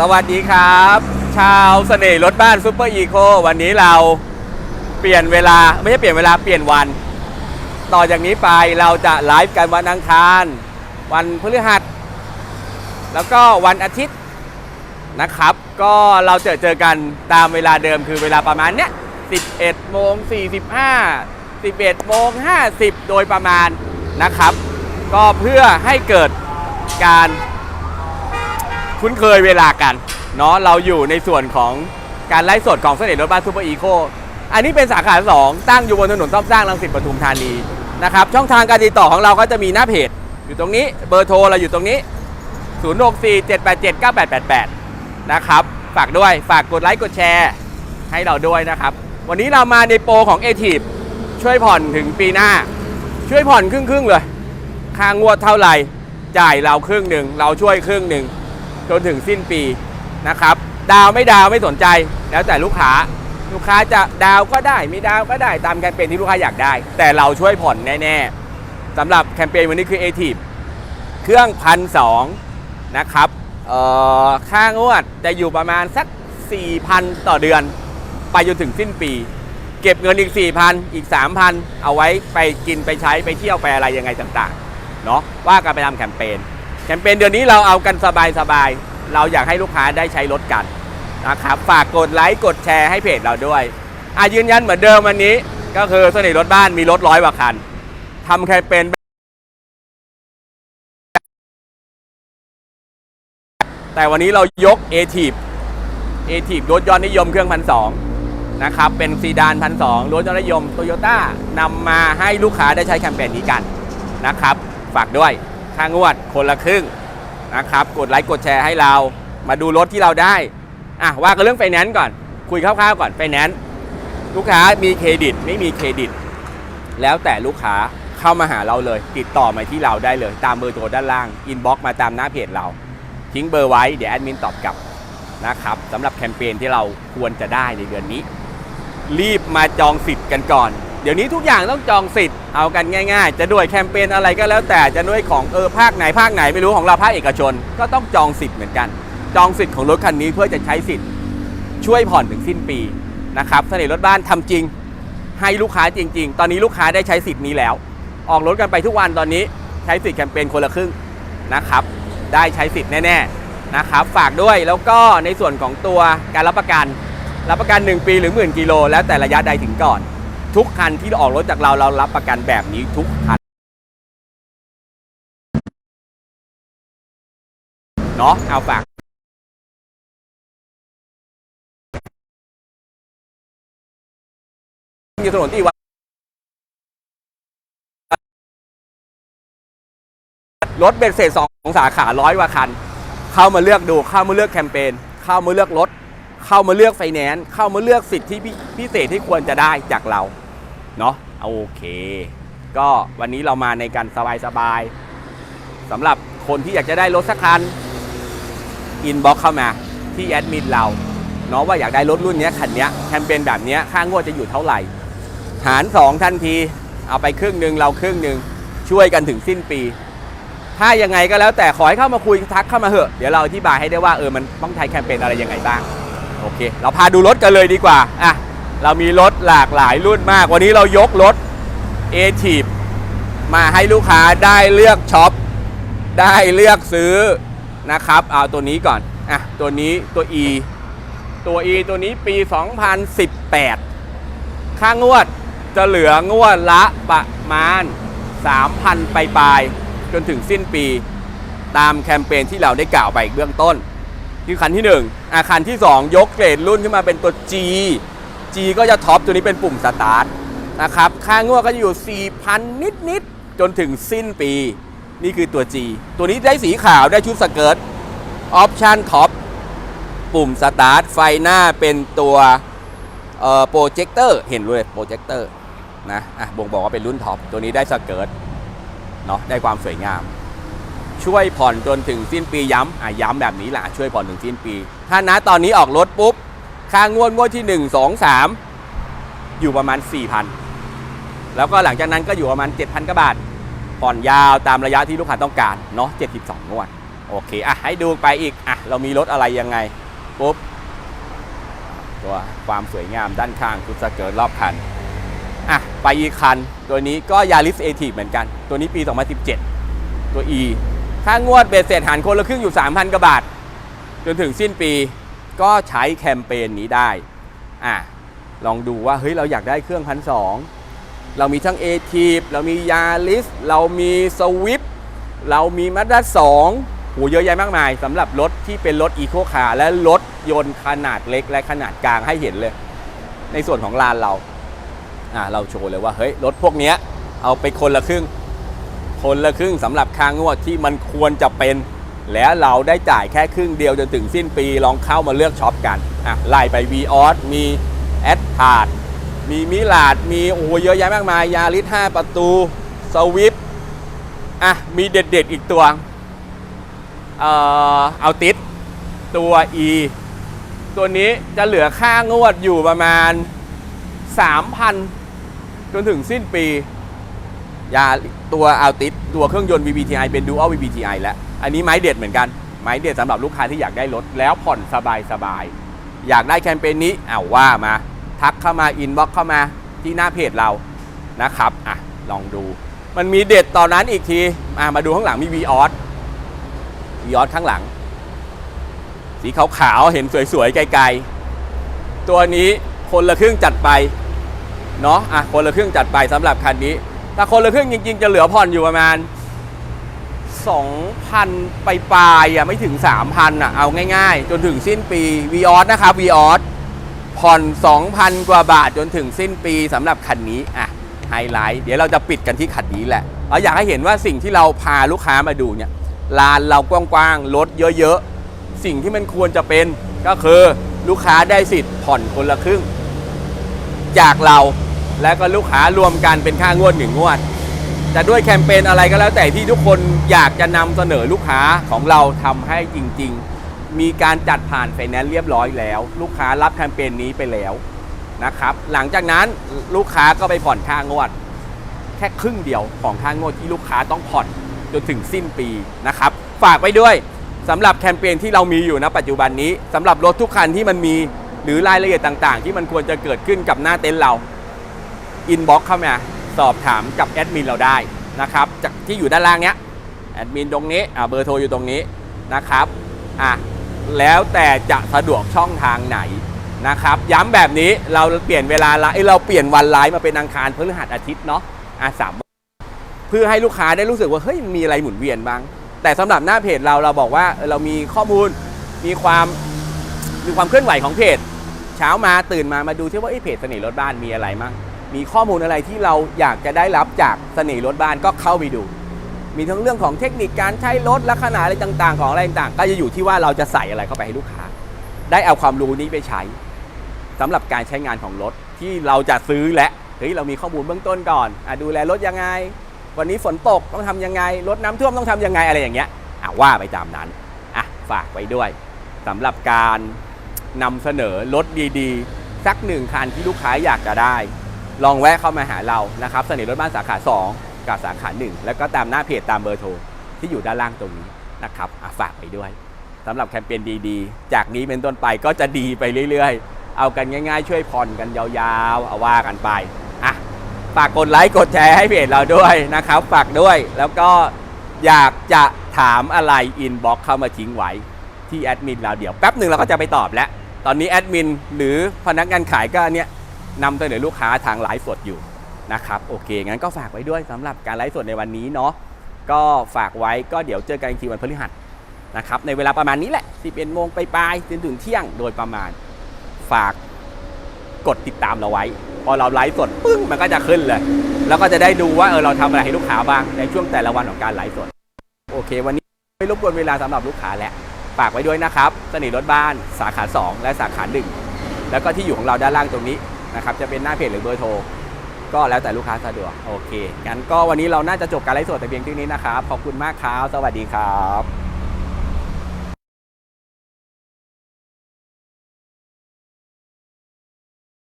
สวัสดีครับ ชาวเสน่ห์รถบ้านซูเปอร์อีโควันนี้เราเปลี่ยนเวลาไม่ใช่เปลี่ยนเวลาเปลี่ยนวัน ต่อจากนี้ไปเราจะไลฟ์กันวันอังคาร วันพฤหัส แล้วก็วันอาทิตย์นะครับ ก็เราจะเจอกันตามเวลาเดิมคือเวลาประมาณเนี้ย11โมง45 11โมง50 โดยประมาณนะครับ ก็เพื่อให้เกิดการ คุ้นเคยเวลากันเนาะเราอยู่ในส่วนของการไลฟ์สดของเสน่ห์รถบ้านซูเปอร์อีโคอันนี้เป็นสาขา 2 ตั้งอยู่บนถนนซ่อมสร้างรังสิตปทุมธานีนะครับช่องทางการติดต่อของเราก็จะมีหน้าเพจ อยู่ตรงนี้เบอร์โทรเราอยู่ตรงนี้ 0 6 4 7 8 7 9 8 8 8 นะครับ ฝากด้วยฝากกดไลค์กดแชร์ให้เราด้วยนะครับ วันนี้เรามาในโปรของ a t i v ช่วยผ่อนถึงปีหน้า ช่วยผ่อนครึ่งๆเลยค่างวดเท่าไหร่จ่ายเราครึ่งหนึ่งเราช่วยครึ่งหนึ่ง จนถึงสิ้นปีนะครับ ดาวไม่ดาวไม่สนใจ แล้วแต่ลูกค้าลูกค้าจะดาวก็ได้ไม่ดาวก็ได้ตามแคมเปญที่ลูกค้าอยากได้ แต่เราช่วยผ่อนแน่ๆสำหรับแคมเปญวันนี้คือ a t i v เครื่องพันสองนะครับค่างวดจะอยู่ประมาณสัก 4,000 ต่อเดือน ไปจนถึงสิ้นปี เก็บเงินอีก 4,000 อีก 3,000 เอาไว้ไปกินไปใช้ไปเที่ยวไปอะไรยังไงต่างๆเนาะว่ากันไปตามแคมเปญ แคมเปญเดือนนี้เราเอากันสบายๆ เราอยากให้ลูกค้าได้ใช้รถกันนะครับฝากกดไลค์กดแชร์ให้เพจเราด้วยอะยืนยันเหมือนเดิมวันนี้ ก็คือเสน่ห์รถบ้านมีรถร้อยกว่าคันทำแคมเปญแต่วันนี้เรายก a t i v a t i v รถยอดนิยมเครื่องพันสองนะครับ เป็นซีดานพันสองรถยอดนิยมโตโยต้านำมาให้ลูกค้าได้ใช้แคมเปญนี้กันนะครับ ฝากด้วย ค่างวดคนละครึ่งนะครับ กดไลค์กดแชร์ให้เรา มาดูรถที่เราได้อะว่ากันเรื่องไฟแนนซ์ก่อน คุยคร่าวๆก่อนไฟแนนซ์ลูกค้ามีเครดิตไม่มีเครดิต แล้วแต่ลูกค้าเข้ามาหาเราเลย ติดต่อมาที่เราได้เลย ตามเบอร์โทรด้านล่างอินบ็อกมาตามหน้าเพจเรา ทิ้งเบอร์ไว้เดี๋ยวแอดมินตอบกลับนะครับสำหรับแคมเปญที่เราควรจะได้ในเดือนนี้ รีบมาจองสิทธิ์กันก่อน ดี๋ยวนี้ทุกอย่างต้องจองสิทธิ์เอากันง่ายๆ จะด้วยแคมเปญอะไรก็แล้วแต่จะด้วยของเออภาคไหนภาคไหนไม่รู้ของเราภาคเอกชน ก็ต้องจองสิทธิ์เหมือนกัน จองสิทธิ์ของรถคันนี้เพื่อจะใช้สิทธิ์ ช่วยผ่อนถึงสิ้นปีนะครับเสน่ห์รถบ้านทำจริง ให้ลูกค้าจริง ๆ ตอนนี้ลูกค้าได้ใช้สิทธิ์นี้แล้ว ออกรถกันไปทุกวันตอนนี้ใช้สิทธิ์แคมเปญคนละครึ่งนะครับ ได้ใช้สิทธิ์แน่ๆนะครับฝากด้วยแล้วก็ในส่วนของตัวการรับประกัน รับประกัน 1 ปีหรือหมื่นกิโลแล้วแต่ระยะใดถึงก่อน ทุกคันที่ออกรถจากเราเรารับประกันแบบนี้ทุกคันเนาะเอาฝากอยู่ถนนที่วัดรถเบนเศษสองสาขาร้อยกว่าคัน เข้ามาเลือกดูเข้ามาเลือกแคมเปญเข้ามาเลือกรถ เข้ามาเลือกไฟแนนซ์เข้ามาเลือกสิทธิพิพิเศษที่ควรจะได้จากเรา เนาะโอเค ก็วันนี้เรามาในการสบายๆสำหรับคนที่อยากจะได้รถสักคันอินบ็อกเข้ามาที่แอดมินเราเนาะว่าอยากได้รถรุ่นนี้คันนี้แคมเปญแบบนี้ค่างวดจะอยู่เท่าไหร่ หาร 2 ทันที เอาไปครึ่งหนึ่งเราครึ่งหนึ่งช่วยกันถึงสิ้นปี ถ้ายังไงก็แล้วแต่ขอให้เข้ามาคุยทักเข้ามาเหอะ เดี๋ยวเราอธิบายให้ได้ว่าเออมันต้องใช้แคมเปญอะไรยังไงบ้าง โอเค เราพาดูรถกันเลยดีกว่าอะ เรามีรถหลากหลายรุ่นมาก วันนี้เรายกรถ a t i v มาให้ลูกค้าได้เลือกช็อป ได้เลือกซื้อนะครับ เอาตัวนี้ก่อน อะ ตัวนี้ตัว E ตัว E ตัวนี้ปี 2018 ค่างวดจะเหลืองวดละประมาณ 3,000ไปลายจนถึงสิ้นปี ตามแคมเปญที่เราได้กล่าวไปเบื้องต้น คือคันที่ 1อาคันที่ 2 ยกเกรดรุ่นขึ้นมาเป็นตัว G G ก็จะท็อปตัวนี้เป็นปุ่มสตาร์ทนะครับ ค่างวดก็จะอยู่ 4,000 นิดๆจนถึงสิ้นปี นี่คือตัว G ตัวนี้ได้สีขาวได้ชุดสเกิร์ตออปชั่นท็อปปุ่มสตาร์ทไฟหน้าเป็นตัวโปรเจคเตอร์เห็นเลยโปรเจคเตอร์นะอะบ่งบอกว่าเป็นรุ่นท็อปตัวนี้ได้สเกิร์ตเนาะได้ความสวยงาม ช่วยผ่อนจนถึงสิ้นปีย้ำอะย้ำแบบนี้แหละช่วยผ่อนถึงสิ้นปี ถ้านะตอนนี้ออกรถปุ๊บ ค่างวดงวดที่ 1 2 3 อยู่ประมาณ 4,000 แล้วก็หลังจากนั้นก็อยู่ประมาณ 7,000กว่าบาทผ่อนยาวตามระยะที่ลูกค้าต้องการเนาะ72 งวด โอเคอะให้ดูไปอีกอะเรามีรถอะไรยังไงปุ๊บตัวความสวยงามด้านข้างคุสเกิร์ตรอบคันอะไปอีกคัน ตัวนี้ก็ยาริสเอทีเหมือนกัน ตัวนี้ปี 2017 ตัว E ค่างวดเบสเสร็จหารคนละครึ่งอยู่ 3,000กว่าบาท จนถึงสิ้นปี ก็ใช้แคมเปญนี้ได้อะลองดูว่าเฮ้ยเราอยากได้เครื่องพันสองเรามีทั้ง a t ทีเรามียาริสเรามีสวิฟเรามีมาด้าสองโหเยอะแยะมากมายสำหรับรถที่เป็นรถอีโคคาร์และรถยนต์ขนาดเล็กและขนาดกลางให้เห็นเลย ในส่วนของลานเราอ่าเราโชว์เลยว่าเฮ้ยรถพวกเนี้ยเอาไปคนละครึ่ง คนละครึ่งสำหรับคางวดที่มันควรจะเป็น แล้วเราได้จ่ายแค่ครึ่งเดียวจนถึงสิ้นปีลองเข้ามาเลือกช็อปกันอะไล่ไป v ีออสมีแอดพาดมีมิลาดมีโอ้โหเยอะแยะมากมายยาริส5ประตูสวิฟอะมีเด็ดๆอีกตัวเอ่อเอาติดตัว E ตัวนี้จะเหลือค่างวดอยู่ประมาณ 3,000 จนถึงสิ้นปียาตัวเอาติดตัวเครื่องยนต์ VVTi เป็น Dual VVTi แล้ว อันนี้ไม้เด็ดเหมือนกัน ไม้เด็ดสำหรับลูกค้าที่อยากได้รถแล้วผ่อนสบายสบายๆอยากได้แคมเปญนี้เอาว่ามา ทักเข้ามาอินบ็อกเข้ามาที่หน้าเพจเรานะครับอะลองดู มันมีเด็ดตอนนั้นอีกทีอะมาดูข้างหลังมี v ีออสวีออสข้างหลัง สีขาวๆเห็นสวยๆไกลๆ ตัวนี้คนละครึ่งจัดไปเนาะอะคนละครึ่งจัดไปสำหรับคันนี้ ถ้าคนละครึ่งจริงๆ จะเหลือผ่อนอยู่ประมาณ 2,000 ไปปลายอะไม่ถึง 3,000อะเอาง่ายๆ จนถึงสิ้นปีวีออสนะครับวีออสผ่อน 2,000 กว่าบาทจนถึงสิ้นปีสำหรับคันนี้อะไฮไลท์เดี๋ยวเราจะปิดกันที่คันนี้แหละเราอยากให้เห็นว่าสิ่งที่เราพาลูกค้ามาดูเนี่ยลานเรากว้างๆรถเยอะๆ สิ่งที่มันควรจะเป็นก็คือลูกค้าได้สิทธิ์ผ่อนคนละครึ่ง จากเราและก็ลูกค้ารวมกันเป็นค่างวดหนึ่งงวด จะด้วยแคมเปญอะไรก็แล้วแต่ที่ทุกคนอยากจะนำเสนอลูกค้าของเราทำให้จริง ๆ มีการจัดผ่านไฟแนนซ์เรียบร้อยแล้ว ลูกค้ารับแคมเปญนี้ไปแล้วนะครับ หลังจากนั้นลูกค้าก็ไปผ่อนค่างวด แค่ครึ่งเดียวของค่างวดที่ลูกค้าต้องผ่อนจนถึงสิ้นปีนะครับ ฝากไปด้วยสำหรับแคมเปญที่เรามีอยู่ณปัจจุบันนี้สำหรับรถทุกคันที่มันมีหรือรายละเอียดต่างๆ ที่มันควรจะเกิดขึ้นกับหน้าเต็นท์เราอินบ็อกเข้ามา สอบถามกับแอดมินเราได้นะครับจากที่อยู่ด้านล่างเนี้ยแอดมินตรงนี้อ่าเบอร์โทรอยู่ตรงนี้นะครับอะแล้วแต่จะสะดวกช่องทางไหนนะครับ ย้ำแบบนี้เราเปลี่ยนเวลาละเอ้ยเราเปลี่ยนวันไลฟ์มาเป็นอังคารพฤหัสอาทิตย์เนาะอะสามเพื่อให้ลูกค้าได้รู้สึกว่าเฮ้ยมีอะไรหมุนเวียนบ้าง แต่สำหรับหน้าเพจเราเราบอกว่าเรามีข้อมูลมีความมีความเคลื่อนไหวของเพจ เช้ามาตื่นมามาดูที่ว่าเอ้เพจเสน่ห์รถบ้านมีอะไรมั่ง มีข้อมูลอะไรที่เราอยากจะได้รับจากเสน่ห์รถบ้านก็เข้าไปดู มีทั้งเรื่องของเทคนิคการใช้รถลักษณะอะไรต่าง ๆ ของอะไรต่างๆ ก็จะอยู่ที่ว่าเราจะใส่อะไรเข้าไปให้ลูกค้า ได้เอาความรู้นี้ไปใช้สำหรับการใช้งานของรถที่เราจะซื้อและเฮ้ยเรามีข้อมูลเบื้องต้นก่อนอดูแลรถยังไง วันนี้ฝนตกต้องทำยังไงรถน้ำท่วมต้องทำยังไงอะไรอย่างเงี้ยอะว่าไปตามนั้นอะฝากไว้ด้วยสำหรับการนำเสนอรถดีๆ สักหนึ่งคันที่ลูกค้าอยากจะได้ ลองแวะเข้ามาหาเรานะครับเสน่ห์รถบ้านสาขา 2 กับสาขา 1 แล้วก็ตามหน้าเพจตามเบอร์โทรที่อยู่ด้านล่างตรงนี้นะครับฝากไปด้วยสำหรับแคมเปญดีๆ จากนี้เป็นต้นไปก็จะดีไปเรื่อยๆ เอากันง่ายๆ ช่วยผ่อนกันยาวๆ เอาว่ากันไปอะฝากกดไลค์กดแชร์ให้เพจเราด้วยนะครับ ฝากด้วยแล้วก็อยากจะถามอะไรอินบ็อกเข้ามาทิ้งไว้ที่แอดมินเราเดี๋ยวแป๊บหนึ่งเราก็จะไปตอบแล้ว ตอนนี้แอดมินหรือพนักงานขายก็เนี่ย นำเสนอลูกค้าทางไลฟ์สดอยู่นะครับโอเค งั้นก็ฝากไว้ด้วยสำหรับการไลฟ์สดในวันนี้เนาะก็ฝากไว้ก็เดี๋ยวเจอกันอีกทีวันพฤหัสนะครับในเวลาประมาณนี้แหละ 11โมงไปปลายจนถึงเที่ยงโดยประมาณ ฝากกดติดตามเราไว้ พอเราไลฟ์สดปึ้งมันก็จะขึ้นเลย แล้วก็จะได้ดูว่าเออเราทำอะไรให้ลูกค้าบ้างในช่วงแต่ละวันของการไลฟ์สด โอเค วันนี้ไม่รบกวนเวลาสำหรับลูกค้าแล้วฝากไว้ด้วยนะครับสน่ห์รถบ้านสาขา 2 และสาขา 1 แล้วก็ที่อยู่ของเราด้านล่างตรงนี้ นะครับจะเป็นหน้าเพจหรือเบอร์โทรก็แล้วแต่ลูกค้าสะดวกโอเคงั้นก็วันนี้เราน่าจะจบการไลฟ์สดแต่เพียงเท่านี้นะครับขอบคุณมากครับสวัสดีครับ